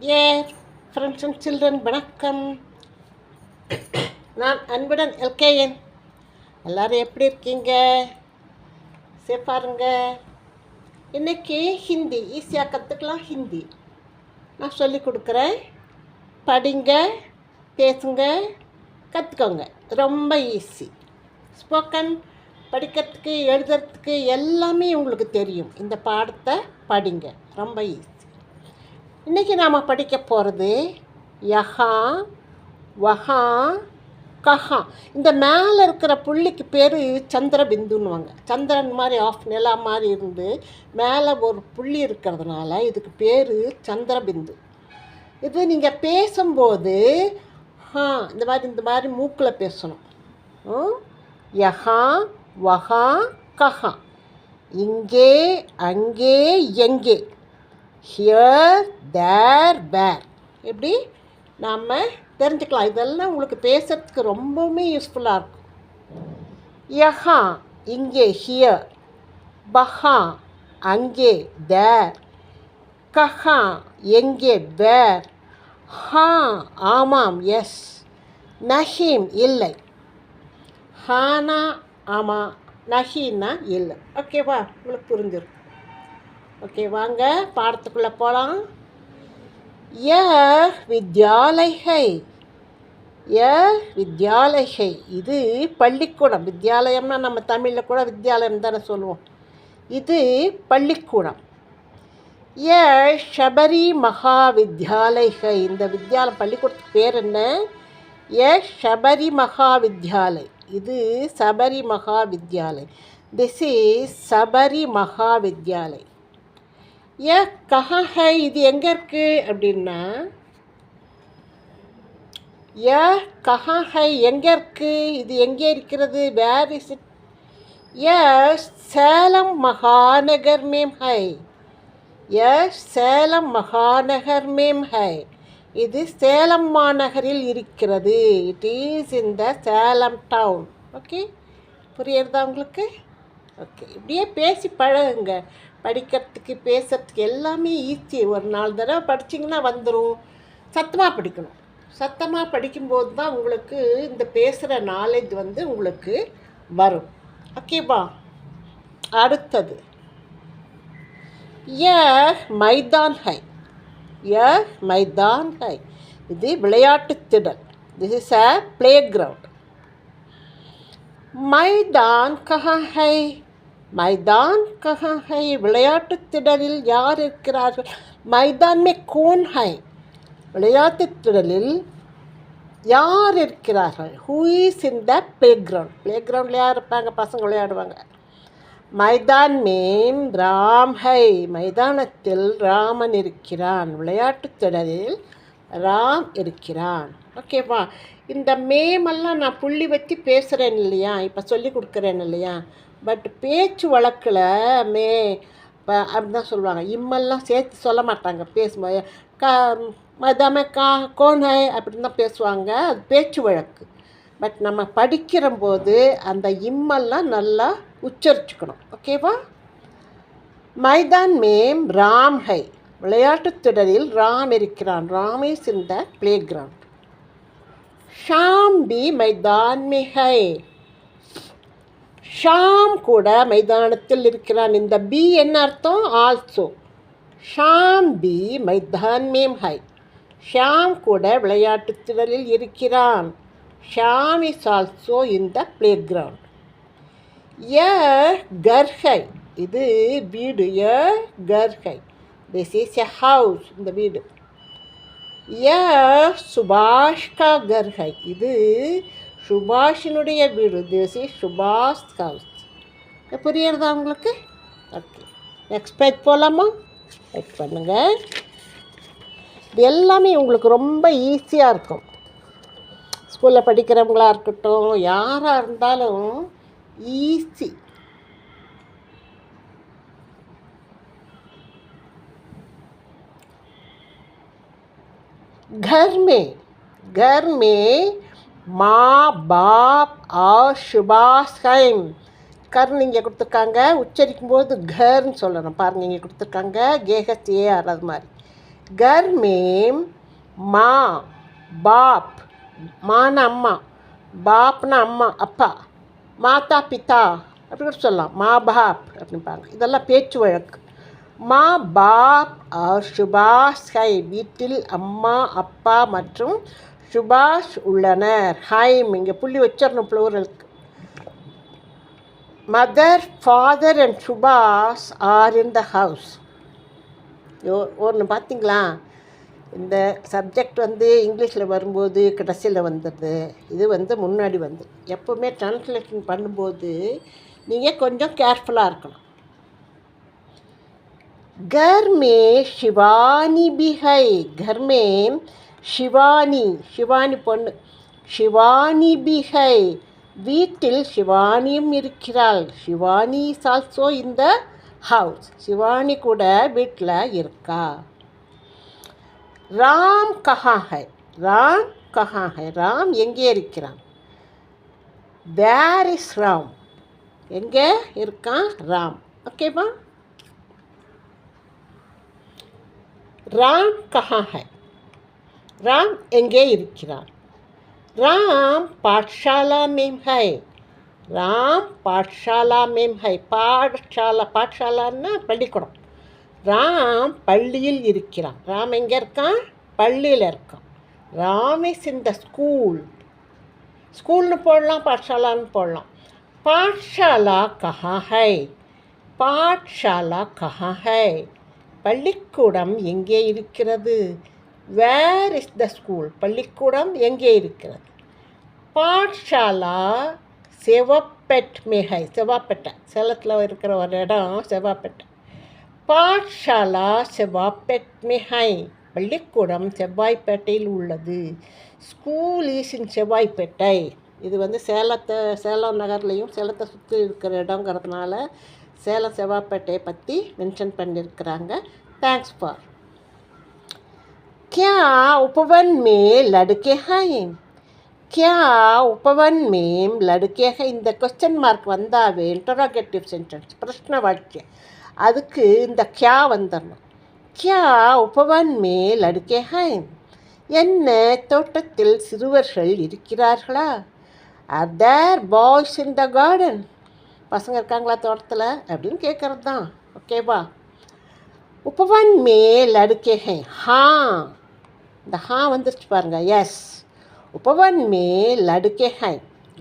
Air friends and children வணக்கம். நான் அன்புடன் எல்கேஎன். எல்லோரும் எப்படி இருக்கீங்க? சேஃபாருங்க இன்றைக்கி ஹிந்தி ஈஸியாக கற்றுக்கலாம் ஹிந்தி. நான் சொல்லி கொடுக்குறேன். படிங்க பேசுங்க கற்றுக்கோங்க ரொம்ப ஈஸி ஸ்போக்கன் படிக்கிறதுக்கு எழுதுறதுக்கு எல்லாமே உங்களுக்கு தெரியும். இந்த பாடத்தை படிங்க. ரொம்ப ஈஸி இன்றைக்கி நாம் படிக்க போகிறது யஹா வஹா கஹா. இந்த மேலே இருக்கிற புள்ளிக்கு பேர் சந்திரபிந்துன்னுவாங்க. சந்திரன் மாதிரி ஆஃப் நிலா மாதிரி இருந்து மேலே ஒரு புள்ளி இருக்கிறதுனால இதுக்கு பேர் சந்திரபிந்து. இது நீங்கள் பேசும்போது ஹா இந்த மாதிரி இந்த மாதிரி மூக்கில் பேசணும். யஹா வஹா கஹா. இங்கே அங்கே எங்கே. ஹியர் தேர் பேர் எப்படி? நாம் தெரிஞ்சுக்கலாம். இதெல்லாம் உங்களுக்கு பேசுகிறதுக்கு ரொம்பவுமே யூஸ்ஃபுல்லாக இருக்கும். யஹா இங்கே ஹியர் பஹா அங்கே தேர் கஹா எங்கே வேர் ஹா ஆமாம் எஸ் நஹீம் இல்லை. ஹானா ஆமாம் நஹீனா இல்லை. ஓகேவா உங்களுக்கு புரிஞ்சிருக்கும். ஓகே வாங்க பாடத்துக்குள்ளே போகலாம் ய வித்யாலய் ய வித்யாலய் இது பள்ளிக்கூடம். வித்யாலயம்னா நம்ம தமிழில் கூட வித்யாலயம் தானே சொல்லுவோம். இது பள்ளிக்கூடம். ய ஷபரி மகாவித்யாலய் ஹை இந்த வித்யாலயம் பள்ளிக்கூடத்துக்கு பேர் என்ன? ய ஷபரி மகாவித்யாலய். இது சபரி மகா வித்யாலய் திஸ் இஸ் சபரி மகா வித்யாலய் ஏ கஹா ஹை இது எங்கே இருக்குது அப்படின்னா ஏ கஹா ஹை எங்கே இருக்குது இது எங்கே இருக்கிறது? வேர் இஸ் இட் ஏ சேலம் மகாநகர் மேம் ஹை. ஏ சேலம் மகாநகர் மேம் ஹை. இது சேலம் மாநகரில் இருக்கிறது. It is in the Salem town okay புரியுறதா உங்களுக்கு? ஓகே இப்படியே பேசி பழகுங்க. படிக்கிறதுக்கு பேசுறதுக்கு எல்லாமே ஈஸி ஒரு நாலு தடவை படிச்சிங்கன்னா வந்துடும் சத்தமாக படிக்கணும். சத்தமாக படிக்கும்போது தான் உங்களுக்கு இந்த பேசுகிற நாலேஜ் வந்து உங்களுக்கு வரும். ஓகேவா அடுத்தது. ய மைதான் ஹை. ய மைதான் ஹை. இது விளையாட்டு திடல். This is a play ground maidan கஹா ஹை. மைதான் கஹா ஹை விளையாட்டு திடலில் யார் இருக்கிறார்கள்? மைதான் மே கோன் ஹை விளையாட்டு திடலில் யார் இருக்கிறார்கள்? Who is in the play ground play கிரவுண்டில் யார் இருப்பாங்க? பசங்க விளையாடுவாங்க. மைதான் மேம் ராம் ஹை மைதானத்தில் ராமன் இருக்கிறான். விளையாட்டு திடலில் ராம் இருக்கிறான். ஓகேவா இந்த மேமெல்லாம் நான் புள்ளி வச்சு பேசுகிறேன் இல்லையா? இப்போ சொல்லி கொடுக்குறேன் இல்லையா? பட் பேச்சு வழக்கில் மே இப்போ அப்படிதான் சொல்லுவாங்க. இம்மெல்லாம் சேர்த்து சொல்ல மாட்டாங்க. பேசும்போது கா மதாம கா கோன் ஹை அப்படின்னு தான் பேசுவாங்க. அது பேச்சு வழக்கு. பட் நம்ம படிக்கிற போது அந்த இம்மெல்லாம் நல்லா உச்சரிச்சுக்கணும். ஓகேவா? மைதான் மேம் ராம் ஹை விளையாட்டுத் திடலில் ராம் இருக்கிறான். Ram is in the play ground Shyam B மைதான் மே ஹை ஷாம் கூட மைதானத்தில் இருக்கிறான். இந்த பி என்ன அர்த்தம்? ஆல்சோ ஷாம் பி மைதான் மேம் ஹை. ஷாம் கூட விளையாட்டுத் திடலில் இருக்கிறான். Shyam is also in the play ground ய கர்ஹை. இது வீடு. ய கர்ஹை. திஸ் இஸ் எ ஹவுஸ் இந்த வீடு. ய சுபாஷ்கா கர்ஹை. இது சுபாஷினுடைய வீடு திஸ் இஸ் சுபாஷ் ஹவுஸ் புரியுறதா உங்களுக்கு ஓகே நெக்ஸ்ட் பேஜ் போகலாமா வெயிட் பண்ணுங்கள் இது எல்லாமே உங்களுக்கு ரொம்ப ஈஸியாக இருக்கும் ஸ்கூலில் படிக்கிறவங்களா இருக்கட்டும் யாராக இருந்தாலும் ஈஸி घर में घर में மா பா ஆ சுபாஸ்கைம் கர்னு இங்கே கொடுத்துருக்காங்க. உச்சரிக்கும் போது கர்னு சொல்லணும். பாருங்க இங்கே கொடுத்துருக்காங்க. கேஹஸ்தியே அது மாதிரி. கர் மேம் மா பாப். மானா அம்மா. பாப்னா அம்மா அப்பா. மாதா பிதா. அப்படின்னு சொல்லலாம். மா பாப் அப்படின்பாங்க இதெல்லாம் பேச்சு வழக்கு. மா பாப் ஆர் சுபாஷ் வீட்டில் அம்மா அப்பா மற்றும் சுபாஷ் உள்ளனர் ஹைம் இங்கே புள்ளி வச்சிடணும் ப்ளூரலுக்கு மதர் ஃபாதர் அண்ட் சுபாஷ் ஆர் இன் த ஹவுஸ் ஒன்று பார்த்தீங்களா இந்த சப்ஜெக்ட் வந்து இங்கிலீஷில் வரும்போது கடைசியில் வந்துடுது இது வந்து முன்னாடி வந்து எப்போவுமே ட்ரான்ஸ்லேஷன் பண்ணும்போது நீங்கள் கொஞ்சம் கேர்ஃபுல்லாக இருக்கணும் घर में शिवानी भी है घर में ஷிவானி ஷிவானி பொண்ணு. ஷிவானி பிஹை வீட்டில் ஷிவானியும் இருக்கிறாள். Shivani is also in the house Shivani கூட வீட்டில் இருக்கா? ராம் கஹாஹை. ராம் கஹாஹை. ராம் எங்கே இருக்கிறான்? வேர் இஸ் ராம் எங்கே இருக்கான்? ராம் ஓகேவா ராம் கஹாஹை. ராம் எங்கே இருக்கிறான் ராம் பாட்ஷாலா மேம் ஹை. ராம் பாட்ஷாலா மேம் ஹை. பாடசாலா பாட்ஷாலான்னா பள்ளிக்கூடம். ராம் பள்ளியில் இருக்கிறான் ராம் எங்கே இருக்கான் பள்ளியில் இருக்கான் Ram is in the school. ஸ்கூல்னு போடலாம் பாட்ஷாலான்னு போடலாம். பாட்ஷாலா கஹா ஹை. பாட்ஷாலா கஹா ஹை. பள்ளிக்கூடம் எங்கே இருக்கிறது? வேர் இஸ் த ஸ்கூல் பள்ளிக்கூடம் எங்கே இருக்கிறது? பாட்ஷாலா செவப்பெட் மேஹை செவாப்பேட்டை. சேலத்தில் இருக்கிற ஒரு இடம் செவ்வாப்பேட்டை பாட்ஷாலா செவாப்பெட் மிஹை பள்ளிக்கூடம் செவ்வாய்ப்பேட்டையில் உள்ளது. School is in Sevvapettai. இது வந்து சேலத்தை சேலம் நகர்லேயும் சேலத்தை சுற்றி இருக்கிற இடங்கிறதுனால சேலம் செவ்வாய்ப்பேட்டையை பற்றி மென்ஷன் பண்ணியிருக்கிறாங்க. தேங்க்ஸ் ஃபார் क्या उपवन में लड़के हैं क्या उपवन में लड़के हैं இந்த கொஸ்டின் மார்க் வந்தாவே இன்டராகேட்டிவ் சென்டென்ஸ் பிரஷ்ன வாக்கியம் அதுக்கு இந்த கியா வந்துடணும் கியா உபவன் மே லடுக்கே ஹைம் என்ன தோட்டத்தில் சிறுவர்கள் இருக்கிறார்களா are there boys in the garden பசங்க இருக்காங்களா தோட்டத்தில் அப்படின்னு கேட்குறது தான் ஓகேவா உபவன் மே லடுக்கே ஹை ஹா இந்த ஹா வந்துருச்சு பாருங்க. எஸ் உப்பவன் மே லடுக்கே ஹை.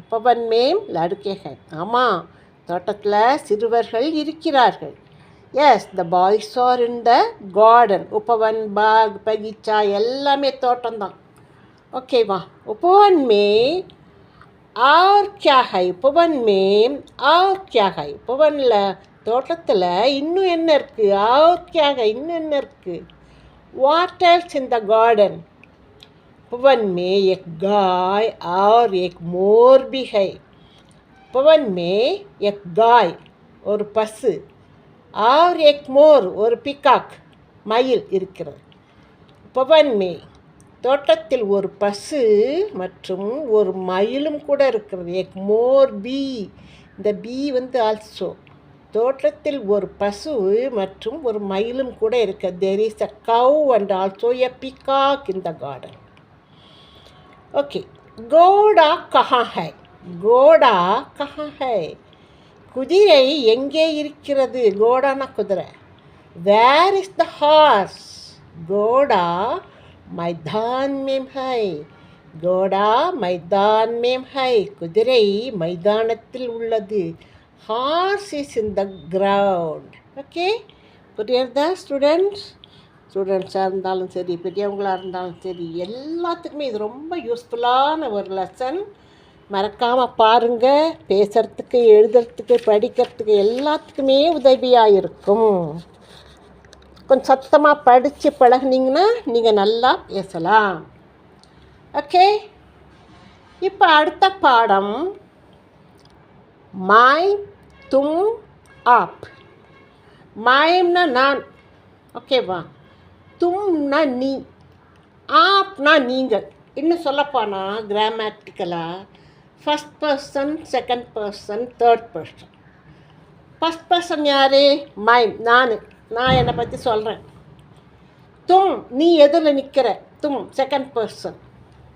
உப்பவன் மேம் லடுக்கே ஹை. ஆமாம் தோட்டத்தில் சிறுவர்கள் இருக்கிறார்கள். Yes the boys are in the garden உப்பவன் பாக் பகிச்சா எல்லாமே தோட்டம் தான். ஓகேவா உப்பவன் மே ஆர் கியா ஹை. மேம் மே ஆர் கியா ஹை தோட்டத்தில் இன்னும் என்ன இருக்குது ஆர் கியா ஹை. இன்னும் என்ன இருக்குது what else in the garden पवन में एक गाय और एक मोर भी है पवन में एक गाय और பசு और एक मोर ஒரு பிகாக் மயில் இருக்கிறது பவன் மே தோட்டத்தில் ஒரு பசு மற்றும் ஒரு மயிலும் கூட இருக்கிறது எக் மோர் பி இந்த பி வந்து ஆல்சோ தோட்டத்தில் ஒரு பசு மற்றும் ஒரு மயிலும் கூட இருக்கு. There is a cow and also a peacock in the garden okay கோடா கஹா ஹை கோடா கஹா ஹை குதிரை எங்கே இருக்கிறது? கோடானா குதிரை. வேர் இஸ் த ஹார்ஸ் கோடா மைதான் மேம் ஹை. கோடா மைதான் மேம் ஹை. குதிரை மைதானத்தில் உள்ளது. Horse is in the ground okay புரியுறதா ஸ்டூடெண்ட்ஸ் ஸ்டூடெண்ட்ஸாக இருந்தாலும் சரி பெரியவங்களாக இருந்தாலும் சரி எல்லாத்துக்குமே இது ரொம்ப யூஸ்ஃபுல்லான ஒரு லெசன் மறக்காமல் பாருங்கள் பேசுகிறதுக்கு எழுதுறதுக்கு படிக்கிறதுக்கு எல்லாத்துக்குமே உதவியாக இருக்கும். கொஞ்சம் சத்தமாக படித்து பழகுனீங்கன்னா நீங்கள் நல்லா பேசலாம். ஓகே இப்போ அடுத்த பாடம். மை தும் ஆப் மாயம்னா நான் ஓகேவா தும்னா நீ ஆப்னா நீங்கள் இன்னும் சொல்லப்போனால் கிராமட்டிக்கலாக first person second person third person first person யார் மைம் நான் நான் என்னை பற்றி சொல்கிறேன் தும் நீ எதில் நிற்கிற தும் செகண்ட் பர்சன்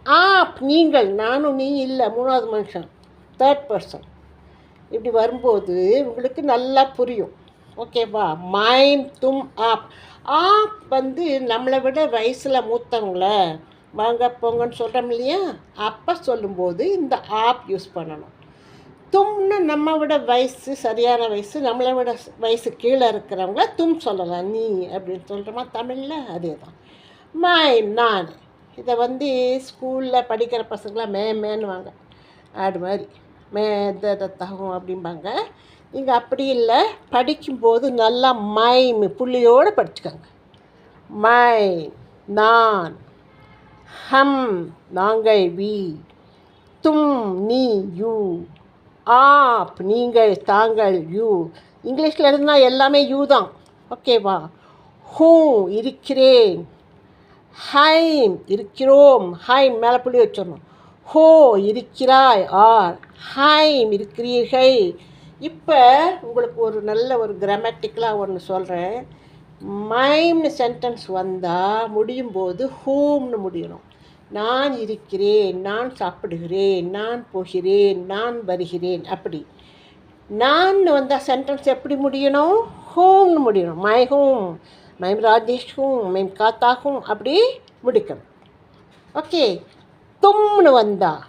ஆப் நீங்கள் நானும் நீ இல்லை மூணாவது மனுஷன் தேர்ட் பர்சன் இப்படி வரும்போது உங்களுக்கு நல்லா புரியும். ஓகேவா மைம் தும் ஆப் ஆப் வந்து நம்மளை விட வயசில் மூத்தவங்கள வாங்க போங்கன்னு சொல்கிறோம் இல்லையா? அப்போ சொல்லும்போது இந்த ஆப் யூஸ் பண்ணணும். தும்னு நம்ம விட வயசு சரியான வயசு நம்மளை விட வயசு கீழே இருக்கிறவங்கள தும் சொல்லலாம். நீ அப்படின்னு சொல்கிறோமா தமிழில் அதே தான் மைம் நான். இதை வந்து ஸ்கூலில் படிக்கிற பசங்களாம் மே மேன்னுவாங்க. ஆடு மாதிரி. மே அப்படிம்பாங்க. இங்கே அப்படி இல்லை. படிக்கும்போது நல்லா மைம் புள்ளியோடு படிச்சுக்கோங்க. மை நான் ஹம் நாங்கள் வி தும் நீ யூ ஆப் நீங்கள் தாங்கள் யூ. இங்கிலீஷில் இருந்தால் எல்லாமே யூ தான். ஓகேவா? ஹூ இருக்கிறேன். ஹைம் இருக்கிறோம். ஹைம் மேலே புள்ளி வச்சிடணும். ஹோ இருக்கிறாய். ஆர். ஹைம் இருக்கிறீர்கள். இப்போ உங்களுக்கு ஒரு நல்ல ஒரு கிராமட்டிக்கலாக ஒன்று சொல்கிறேன் மைம்னு சென்டென்ஸ் வந்தால் முடியும் போது ஹூம்னு முடியணும். நான் இருக்கிறேன் நான் சாப்பிடுகிறேன் நான் போகிறேன் நான் வருகிறேன் அப்படி. நான் வந்தால் சென்டென்ஸ் எப்படி முடியணும்? ஹோம்னு முடியணும். மை ஹோம் மைம் ராஜேஷ் ஹூம் மைம் காத்தாகும் அப்படி முடிக்கணும். ஓகே. தும்னு வந்தா.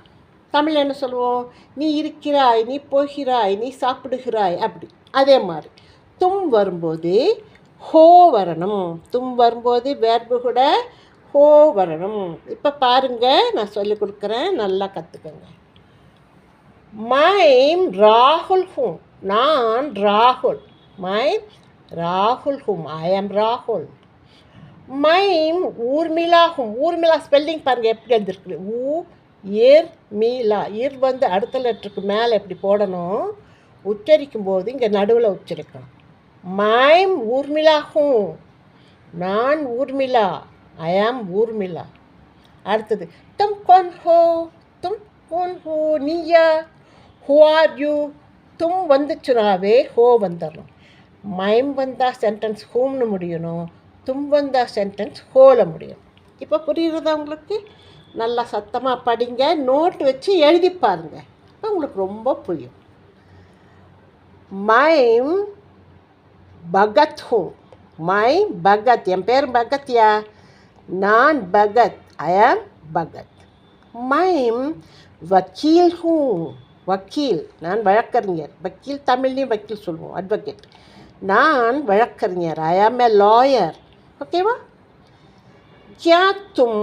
தமிழ் என்ன சொல்லுவோம்? நீ இருக்கிறாய் நீ போகிறாய் நீ சாப்பிடுகிறாய் அப்படி. அதே மாதிரி. தும் வரும்போது ஹோ வரணும். தும் வரும்போது வேர்பு கூட ஹோ வரணும். இப்போ பாருங்கள் நான் சொல்லிக் கொடுக்குறேன். நல்லா கற்றுக்கங்க மைம் ராகுல் ஹூம். நான் ராகுல். மைம் ராகுல் ஹூம். ஐ ஆம் ராகுல். மைம் ஊர்மிளாகும் ஊர்மிளா ஸ்பெல்லிங் பாருங்கள் எப்படி எழுதிருக்கு ஊ இர் மீலா. இர் வந்து அடுத்த லெட்டருக்கு மேலே எப்படி போடணும்? உச்சரிக்கும் போது இங்கே நடுவில் உச்சரிக்கணும். மைம் ஊர்மிளாகும் நான் ஊர்மிளா ஐ ஆம் ஊர்மிளா அடுத்தது தும் கொன் ஹோ தும் கொன் ஹோ நீயா? ஹூ ஆர் யூ தும் வந்துச்சுனாவே ஹோ வந்துடணும் மைம் வந்தால் சென்டென்ஸ் ஹூம்னு முடியணும். தும்பந்தா சென்டென்ஸ் ஹோல முடியும். இப்போ புரியுறதா உங்களுக்கு? நல்லா சத்தமாக படிங்க நோட்டு வச்சு எழுதி பாருங்க. இப்போ உங்களுக்கு ரொம்ப புரியும். மைம் பகத் ஹூ மை பகத் என் பேர் பகத்யா நான் பகத் ஐ ஆம் பகத் மைம் வக்கீல் ஹூ வக்கீல் நான் வழக்கறிஞர். வக்கீல் தமிழ்லேயும் வக்கீல் சொல்லுவோம். அட்வொகேட் நான் வழக்கறிஞர். ஐ ஆம் ஏ லாயர் ஓகேவா क्या तुम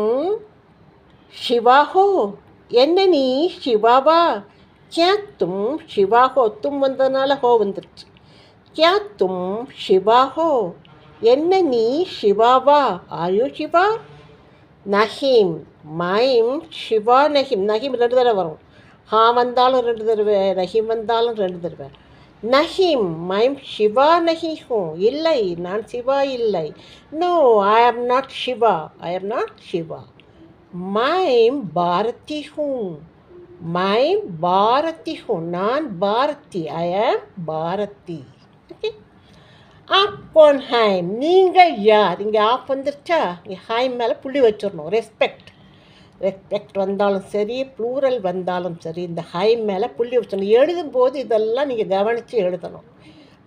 शिवा हो என்ன நீ சிவாவா क्या तुम शिवा हो तुम வந்ததுனால ஹோ வந்துருச்சு क्या तुम शिवा हो என்ன நீ சிவாவா ஆயு சிவா நஹீம் மைம் சிவா நஹீம் நஹீம் ரெண்டு தடவை வரும் ஹா வந்தாலும் ரெண்டு தடவை ரஹீம் வந்தாலும் ரெண்டு தடவை நஹிம் மைம் ஷிவா நஹி ஹூ. இல்லை நான் சிவா இல்லை. நோ ஐ ஆம் not Shiva I am not Shiva mime Bharati ஹூ. மைம் பாரதி ஹூ. நான் Bharati. I am Bharati. Okay app hi நீங்கள் யார்? இங்கே ஆப் வந்துருச்சா? இங்கே ஹாய் மேலே புள்ளி வச்சிடணும். ரெஸ்பெக்ட் ரெஸ்பெக்ட் வந்தாலும் சரி ப்ளூரல் வந்தாலும் சரி இந்த ஹைம் மேலே புள்ளி வச்சிடணும் எழுதும்போது இதெல்லாம் நீங்கள் கவனித்து எழுதணும்.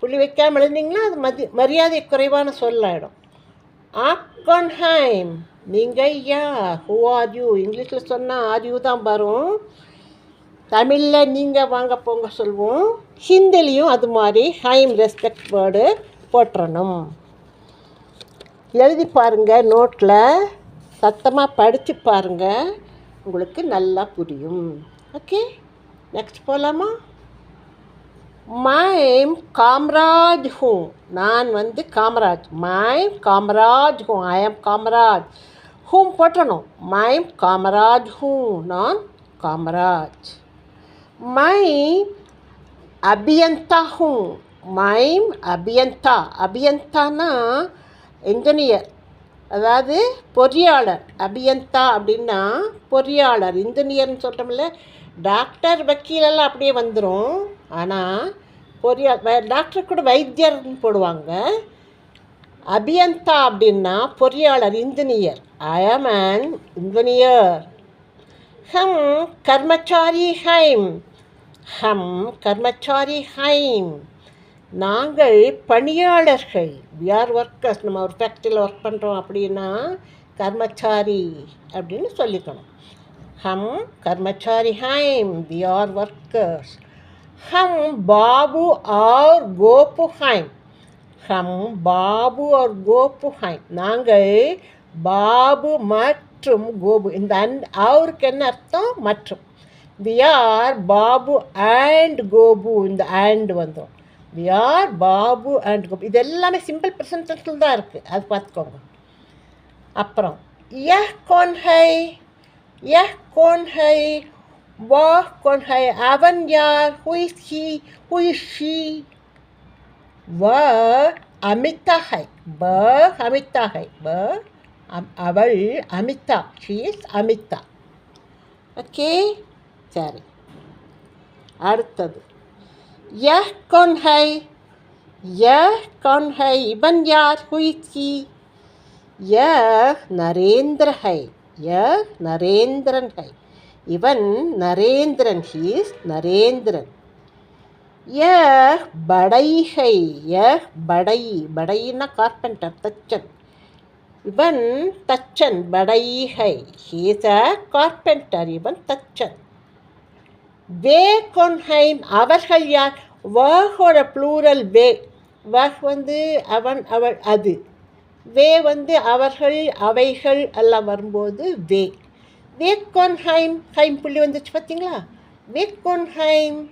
புள்ளி வைக்காமல் எழுதிங்கன்னா அது மதி மரியாதை குறைவான சொல்லாயிடும். ஆப்கான் ஹைம் நீங்கள் யா ஹூ ஆர் யூ? இங்கிலீஷில் சொன்னால் ஆர் யூ தான் வரும் தமிழில் நீங்கள் வாங்க போங்க சொல்வோம் ஹிந்திலையும் அது மாதிரி ஹைம் ரெஸ்பெக்ட் வேர்டு போட்டுறணும் எழுதி பாருங்கள் நோட்டில் சத்தமாக படித்து பாருங்கள் உங்களுக்கு நல்லா புரியும். ஓகே நெக்ஸ்ட் போகலாமா மைம் காமராஜ் ஹூ நான் வந்து காமராஜ் மைம் காமராஜ் ஹூ ஐ எம் காமராஜ் ஹூம் போட்டணும் மைம் காமராஜ் ஹூ நான் காமராஜ் மை அபியந்தா ஹூ மைம் அபியந்தா அபியந்தானா என்ஜினியர் அதாவது பொறியாளர் அபியந்தா அப்படின்னா பொறியாளர் இன்ஜினியர்னு சொல்கிறோம்ல டாக்டர் வக்கீலெல்லாம் அப்படியே வந்துடும் ஆனால் பொறியா டாக்டர் கூட வைத்தியர்னு போடுவாங்க. அபியந்தா அப்படின்னா பொறியாளர் இன்ஜினியர் ஐ ஆம் அன் இன்ஜினியர் ஹம் கர்மச்சாரி ஹைம். ஹம் கர்மச்சாரி ஹைம். நாங்கள் பணியாளர்கள். வி ஆர் ஒர்க்கர்ஸ் நம்ம ஒரு ஃபேக்ட்ரியில் ஒர்க் பண்ணுறோம் அப்படின்னா கர்மச்சாரி அப்படின்னு சொல்லிக்கணும். ஹம் கர்மச்சாரி ஹைம் வி ஆர் ஒர்க்கர்ஸ் ஹம் பாபு ஆர் கோபு ஹைம் ஹம் பாபு ஆர் கோபு ஹைம் நாங்கள் பாபு மற்றும் கோபு. இந்த அன் அவருக்கு என்ன அர்த்தம்? மற்றும். We are Babu and Gopu. இந்த அண்ட் வந்துடும் we are Babu and Gopu இது எல்லாமே சிம்பிள் ப்ரெசன்டென்ஸில் தான் இருக்குது அது பார்த்துக்கோங்க அப்புறம் यह कौन है यह कौन है वह कौन है அவன் யார் who is he who is she वह अमिता है ब अमिता है ब அம்- அவள் Amita she is Amita okay சரி அடுத்தது यह कौन है यह कौन है इबन यार हुई थी यह नरेंद्र है यह नरेंद्रन है even Narendran he is Narendran यह बड़ई है यह बड़ई बड़ई ना कारपेंटर तच्चन इवन तच्चन बड़ई है ही வே கொன்ஹைம் அவர்கள் யார் வஹோட ப்ளூரல் வே வஹ் வந்து அவன் அவள் அது. வே வந்து அவர்கள் அவைகள் எல்லாம் வரும்போது வே. வே கொன்ஹைம் ஹைம் புள்ளி வந்துச்சு பார்த்தீங்களா? வே கொன்ஹைம்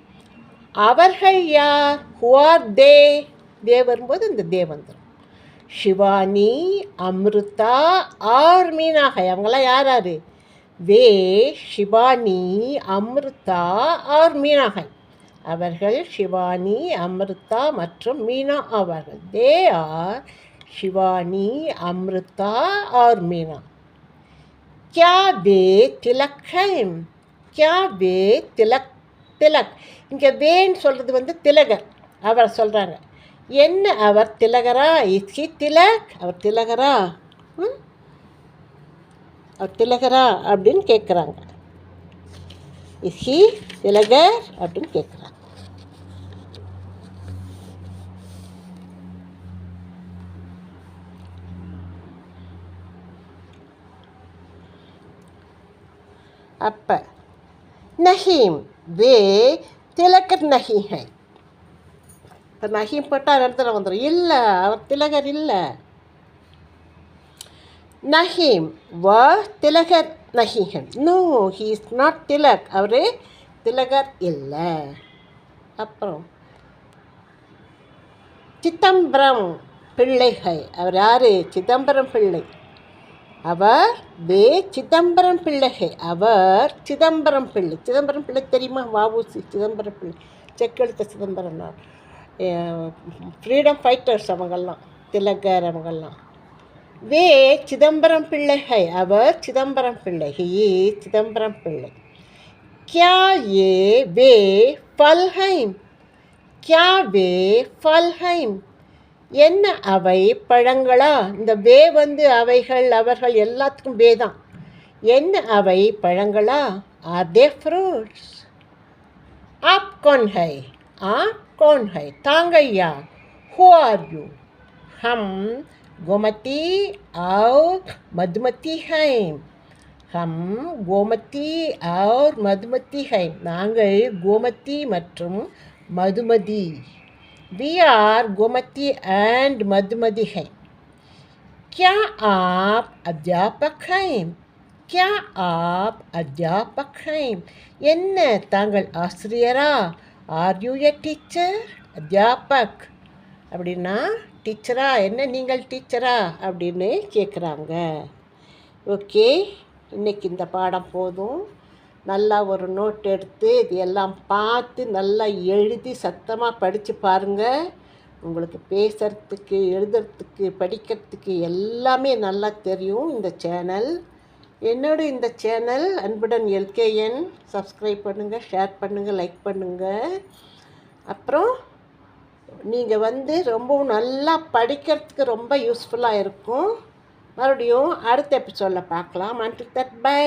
அவர்கள் யார் ஹுஆர் தே தே வரும்போது இந்த தே வந்துடும் ஷிவானி அம்ருதா ஆர் மீனாகை. அவங்களாம் யார் யார்? வே ஷிவானி அம்ருதா ஆர் மீனாகை அவர்கள் ஷிவானி அம்ருதா மற்றும் மீனா அவர்கள் தே ஆர் ஷிவானி அம்ருதா ஆர் மீனா क्या वे तिलक हैं क्या वे திலக் திலக் இங்கே வேன்னு சொல்கிறது வந்து திலகர் அவர் சொல்கிறாங்க என்ன அவர் திலகரா இஸ்கி திலக் அவர் திலகரா ம்? அவர் திலகரா அப்படின்னு கேட்குறாங்க இஸ்கி திலகர் அப்படின்னு கேட்குறாங்க அப்போ நஹீம் வே திலகர் நஹி ஹை இப்போ நஹீம் போட்டால் இடத்துல வந்துடும் இல்லை அவர் திலகர் இல்லை. நஹீம். வ திலகர் நஹீஹன் no he is not Tilak. அவர் திலகர் இல்லை. அப்புறம் சிதம்பரம் பிள்ளைகள். அவர் யார்? சிதம்பரம் பிள்ளை. அவர் வே சிதம்பரம் பிள்ளைகை அவர் சிதம்பரம் பிள்ளை. சிதம்பரம் பிள்ளை தெரியுமா? வாவூசி சிதம்பரம் பிள்ளை. செக்கெழுத்த சிதம்பரம் ஃப்ரீடம் ஃபைட்டர்ஸ் அவங்கெல்லாம் திலகர் அவங்கெல்லாம் வே சிதம்பரம் பிள்ளைகை அவர் சிதம்பரம் பிள்ளை ஹி சிதம்பரம் பிள்ளை क्या ये वे फल हैं क्या वे फल हैं என்ன அவை பழங்களா இந்த வே வந்து அவைகள் அவர்கள் எல்லாத்துக்கும் வே தான் என்ன அவை பழங்களா ஆர் தே ஃப்ரூட்ஸ் ஆப் कौन है आप कौन है तांगै यार हु आर यू हम गोमती और मधुमती हैं हम கோமதி और மதுமதி है நாங்கள் கோமதி மற்றும் Madhumathi we are Gomathi and Madhumathi है क्या आप अध्यापक हैं क्या आप अध्यापक हैं என்ன தாங்கள் ஆசிரியரா ஆர் யூ எ டீச்சர் அத்தியாபக் அப்படின்னா டீச்சரா? என்ன நீங்கள் டீச்சரா? அப்படின்னு கேட்குறாங்க ஓகே இன்னைக்கு இந்த பாடம் போதும். நல்லா ஒரு நோட் எடுத்து இது எல்லாம் பார்த்து நல்லா எழுதி சத்தமாக படித்து பாருங்கள் உங்களுக்கு பேசுகிறதுக்கு எழுதுறதுக்கு படிக்கிறதுக்கு எல்லாமே நல்லா தெரியும் இந்த சேனல். என்னோட இந்த சேனல் அன்புடன் எல்கேஎன் சப்ஸ்கிரைப் பண்ணுங்கள் ஷேர் பண்ணுங்கள் லைக் பண்ணுங்கள் அப்புறம் நீங்கள் வந்து ரொம்பவும் நல்லா படிக்கிறதுக்கு ரொம்ப யூஸ்ஃபுல்லாக இருக்கும். மறுபடியும் அடுத்த எபிசோடில் பார்க்கலாம். Until that by